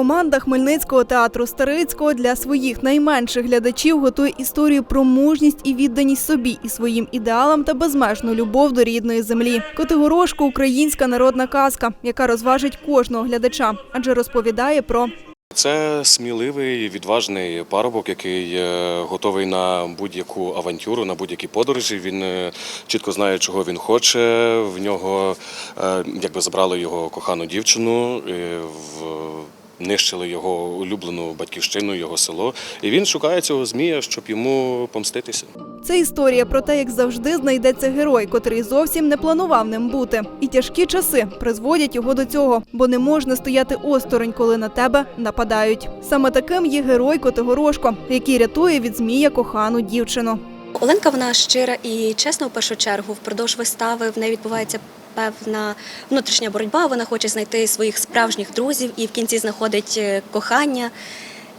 Команда Хмельницького театру Старицького для своїх найменших глядачів готує історію про мужність і відданість собі і своїм ідеалам та безмежну любов до рідної землі. Котигорошко українська народна казка, яка розважить кожного глядача, адже розповідає про Це сміливий, відважний парубок, який е, готовий на будь-яку авантюру, на будь-які подорожі. Він е, чітко знає, чого він хоче. В нього е, якби забрали його кохану дівчину, в- нищили його улюблену батьківщину, його село. І він шукає цього змія, щоб йому помститися. Це історія про те, як завжди знайдеться герой, котрий зовсім не планував ним бути. І тяжкі часи призводять його до цього, бо не можна стояти осторонь, коли на тебе нападають. Саме таким є герой Котигорошко, який рятує від змія кохану дівчину. Оленка вона щира і чесна в першу чергу. Впродовж вистави в неї відбувається певна внутрішня боротьба. Вона хоче знайти своїх справжніх друзів і в кінці знаходить е, кохання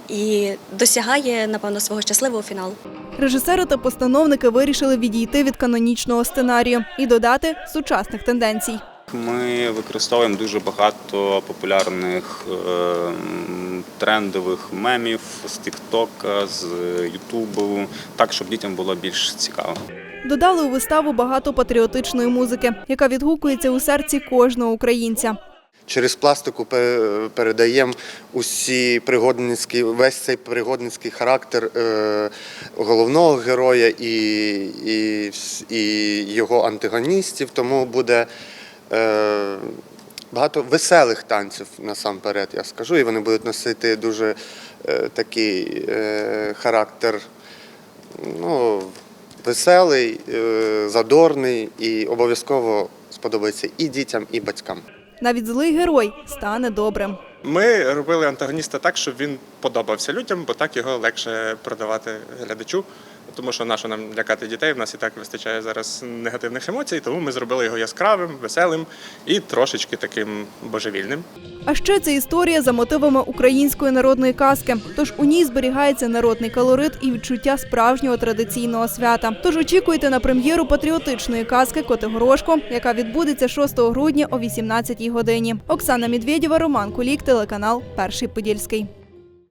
і досягає, напевно, свого щасливого фіналу. Режисери та постановники вирішили відійти від канонічного сценарію і додати сучасних тенденцій. Ми використовуємо дуже багато популярних е, трендових мемів з Тіктока, з Ютубу, так щоб дітям було більш цікаво. Додали у виставу багато патріотичної музики, яка відгукується у серці кожного українця. Через пластику передаємо усі пригодницькі, весь цей пригодницький характер е, головного героя і, і, і його антагоністів, тому буде е, багато веселих танців насамперед, я скажу, і вони будуть носити дуже е, такий характер ну, веселий, е, задорний і обов'язково сподобається і дітям, і батькам. Навіть злий герой стане добрим. Ми робили антагоніста так, щоб він подобався людям, бо так його легше продавати глядачу. Тому що нащо нам лякати дітей, в нас і так вистачає зараз негативних емоцій, тому ми зробили його яскравим, веселим і трошечки таким божевільним. А ще це історія за мотивами української народної казки. Тож у ній зберігається народний колорит і відчуття справжнього традиційного свята. Тож очікуйте на прем'єру патріотичної казки Котигорошко, яка відбудеться 6 грудня о 18 годині. Оксана Медведєва, Роман Кулік, телеканал Перший Подільський.